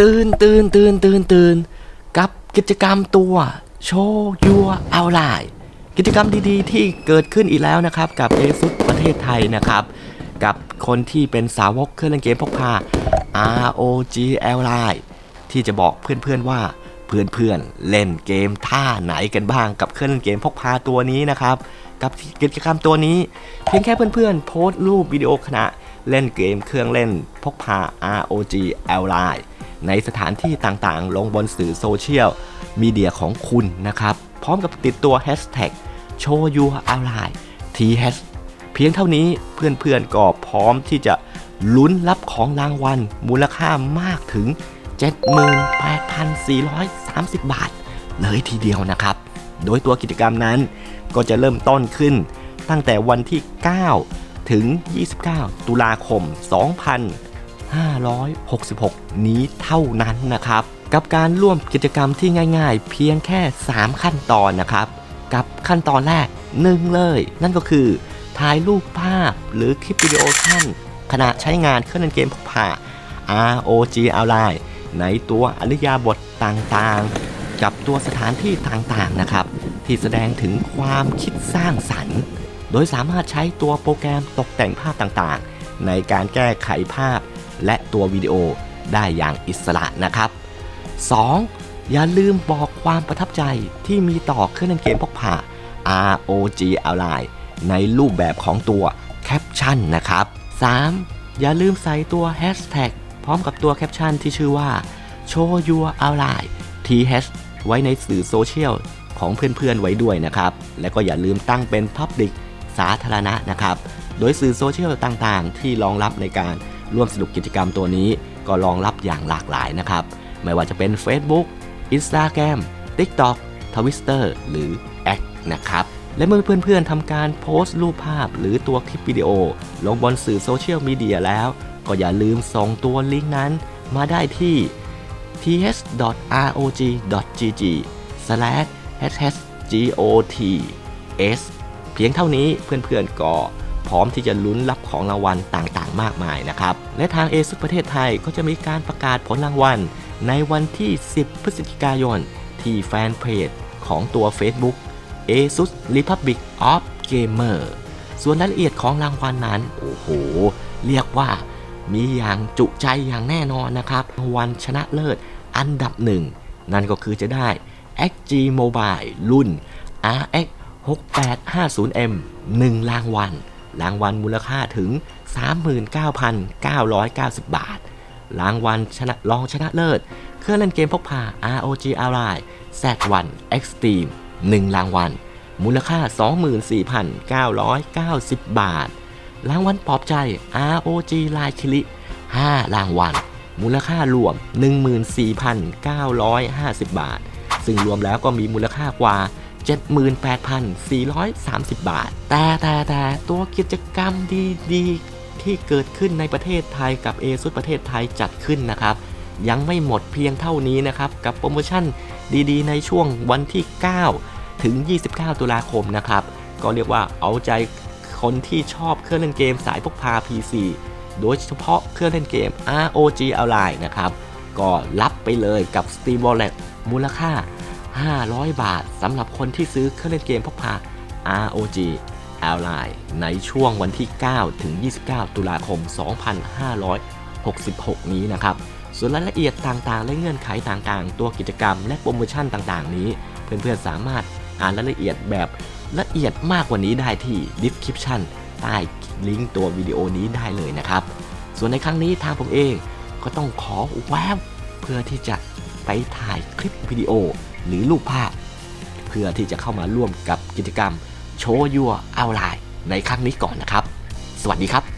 ตื่นตื่นตื่นตื่นตื่นกับกิจกรรมตัวโชว์ยัวเอาไลน์กิจกรรมดีๆ ที่เกิดขึ้นอีกแล้วนะครับ กับ ASUS ประเทศไทยนะครับ กับคนที่เป็นสาวกเครื่องเล่นเกมพกพา ROG L Line ที่จะบอกเพื่อนๆว่าเพื่อนๆเล่นเกมท่าไหนกันบ้างกับเครื่องเล่นเกมพกพาตัวนี้นะครับ กับกิจกรรมตัวนี้ เพียงแค่เพื่อนๆ โพสต์รูปวิดีโอขณะเล่นเกมเครื่องเล่นพกพา ROG L Line ในสถานที่ต่างๆ ลงบนสื่อโซเชียลมีเดียของคุณนะครับ พร้อมกับติดตัว Hashtag Show You Online TH เพียงเท่านี้เพื่อนๆก็พร้อมที่จะลุ้นรับของรางวัล มูลค่ามากถึง 78,430 บาท เลยทีเดียวนะครับ โดยตัวกิจกรรมนั้นก็จะเริ่มต้นขึ้นตั้งแต่วันที่ 9 ถึง 29 ตุลาคม 2566 นี้เท่านั้นนะครับ กับการร่วมกิจกรรมที่ง่าย ๆ เพียงแค่ 3 ขั้นตอนนะครับ กับขั้นตอนแรกหนึ่งเลย นั่นก็คือถ่ายรูปภาพหรือคลิปวิดีโอสั้นขณะใช้งานเครื่องเล่นเกมพกพา ROG Ally ในตัวอริยาบทต่างๆ กับตัวสถานที่ต่างๆนะครับ ที่แสดงถึงความคิดสร้างสรรค์ โดยสามารถใช้ตัวโปรแกรมตกแต่งภาพต่างๆ ในการแก้ไขภาพ และตัววิดีโอได้อย่างอิสระนะครับ 2. อย่าลืมบอกความประทับใจที่มีต่อเครื่องเล่นเกมพกพา ROG Ally ในรูปแบบของตัวแคปชั่นนะครับ 3. อย่าลืมใส่ตัว Hashtag พร้อมกับตัวแคปชั่นที่ชื่อว่า Show Your Ally TH ไว้ในสื่อโซเชียลของเพื่อนๆไว้ด้วยนะครับ และก็อย่าลืมตั้งเป็น Public สาธารณะนะครับ โดยสื่อโซเชียลต่างๆ ที่รองรับในการ ร่วมสนุกกิจกรรมตัวนี้ก็รองรับอย่างหลากหลายนะครับ ไม่ว่าจะเป็น Facebook Instagram TikTok Twitter หรือ X นะครับและเมื่อเพื่อนๆทำการโพสต์รูปภาพหรือตัวคลิปวิดีโอ ลงบนสื่อโซเชียลมีเดียแล้ว ก็อย่าลืมส่งตัวลิงก์นั้นมาได้ที่ th.rog.gg/hshgots เพียงเท่านี้เพื่อนๆก็ พร้อมที่จะลุ้นรับของรางวัลต่างๆ มากมายนะครับ และทางเอซุประเทศไทยก็จะมีการประกาศผลรางวัล ในวันที่ 10 พฤศจิกายน ที่แฟนเพจของตัว Facebook ASUS Republic of Gamer ส่วนรายละเอียดของรางวัลนนั้น โอ้โห เรียกว่ามีอย่างจุใจอย่างแน่นอนนะครับรางวัลชนะเลิศอันดับหนึ่ง นั่นก็คือจะได้ XG Mobile รุ่น RX 6850M 1 รางวัล รางวัลมูลค่าถึง 39,990 บาท รางวัลชนะรองชนะเลิศ เครื่องเล่นเกมพกพา ROG Ally Z1 Extreme 1 รางวัล มูลค่า 24,990 บาท รางวัลปลอบใจ ROG Line คิริ5 รางวัล มูลค่ารวม 14,950 บาท ซึ่งรวมแล้วก็มีมูลค่ากว่า 78,430 บาท แต่แต่แต่ตัวกิจกรรมดีๆที่เกิดขึ้นในประเทศไทยกับ ASUS ประเทศไทยจัดขึ้นนะครับ ยังไม่หมดเพียงเท่านี้นะครับ กับโปรโมชั่นดีๆ ในช่วงวันที่ 9 ถึง 29 ตุลาคมนะครับ ก็เรียกว่าเอาใจคนที่ชอบเครื่องเล่นเกมสายพกพา PC โดยเฉพาะเครื่องเล่นเกม ROG Ally นะครับ ก็รับไปเลยกับ Steam Wallet มูลค่า 500 บาทสำหรับคนที่ซื้อเครื่องเล่นเกมพกพา ROG Ally ในช่วงวันที่ 9 ถึง 29 ตุลาคม 2566 นี้นะครับ ส่วนรายละเอียดต่างๆ และเงื่อนไขต่างๆ ตัวกิจกรรมและโปรโมชั่นต่างๆ นี้ เพื่อนๆ สามารถอ่านรายละเอียดแบบละเอียดมากกว่านี้ได้ที่ description ใต้ลิงก์ตัววิดีโอนี้ได้เลยนะครับ ส่วนในครั้งนี้ทางผมเองก็ต้องขอแวบเพื่อที่จะไปถ่ายคลิปวิดีโอ หรือรูปภาพ เพื่อที่จะเข้ามาร่วมกับกิจกรรมโชว์ยัวเอาไลน์ในครั้งนี้ก่อนนะครับ สวัสดีครับ